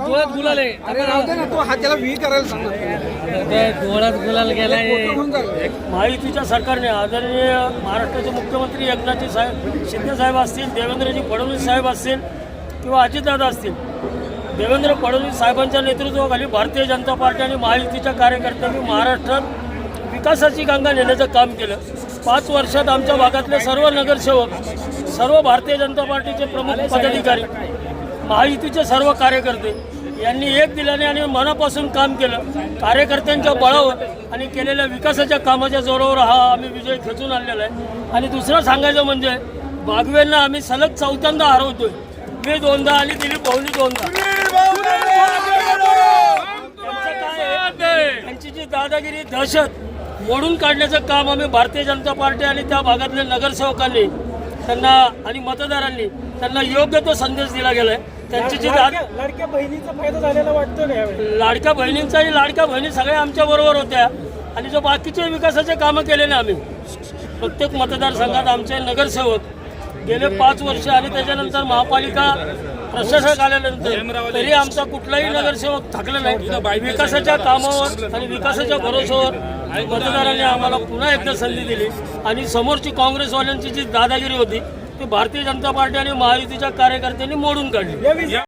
आहे. अरे राहू दे ना तो हा त्याला व्ही करायला सांग ते डोळ्यात गुलाल गेलाय. होऊन जाईल. महायुतीच्या सरकारने आदरणीय महाराष्ट्राचे मुख्यमंत्री एकनाथजी साहेब शिंदे साहेब असतील देवेंद्रजी फडणवीस साहेब असतील किंवा अजितदादा असतील देवेंद्र फडणवीस साहेबांच्या नेतृत्वाखाली भारतीय जनता पार्टी आणि महायुतीच्या कार्यकर्त्यांनी महाराष्ट्रात विकासाची गंगा नेण्याचं काम केलं. पाच वर्षात आमच्या भागातले सर्व नगरसेवक सर्व भारतीय जनता पार्टीचे प्रमुख पदाधिकारी महायुतीचे सर्व कार्यकर्ते यांनी एक दिल्याने आणि मनापासून काम केलं. कार्यकर्त्यांच्या बळावर आणि केलेल्या विकासाच्या कामाच्या जोरावर हा आम्ही विजय खेचून आणलेला आहे. आणि दुसरं सांगायचं म्हणजे बागवेंना आम्ही सलग चौथ्यांदा हरवतोय. मी दोनदा आणि दिलीप भाऊनी दोनदा. काय त्यांची जी दादागिरी दहशत मोडून काढण्याचं काम आम्ही भारतीय जनता पार्टी आणि त्या भागातल्या नगरसेवकांनी त्यांना आणि मतदारांनी त्यांना योग्य तो संदेश दिला गेला आहे त्यांची जी लाडक्या बहिणीचा फायदा झालेला वाटतो ना यावेळी? लाडक्या बहिणींचा आणि लाडक्या बहिणी सगळ्या आमच्या बरोबर होत्या. आणि जो बाकीचे विकासाचे कामं केले ना आम्ही प्रत्येक मतदारसंघात आमचे नगरसेवक गेले पाच वर्ष आणि त्याच्यानंतर महापालिका प्रशासक आल्यानंतर तरी आमचा कुठलाही नगरसेवक थकला नाही. विकासाच्या कामावर आणि विकासाच्या भरोश्यावर मतदारांनी आम्हाला पुन्हा एकदा संधी दिली. आणि समोरची काँग्रेसवाल्यांची जी दादागिरी होती ती भारतीय जनता पार्टी आणि महायुतीच्या कार्यकर्त्यांनी मोडून काढली.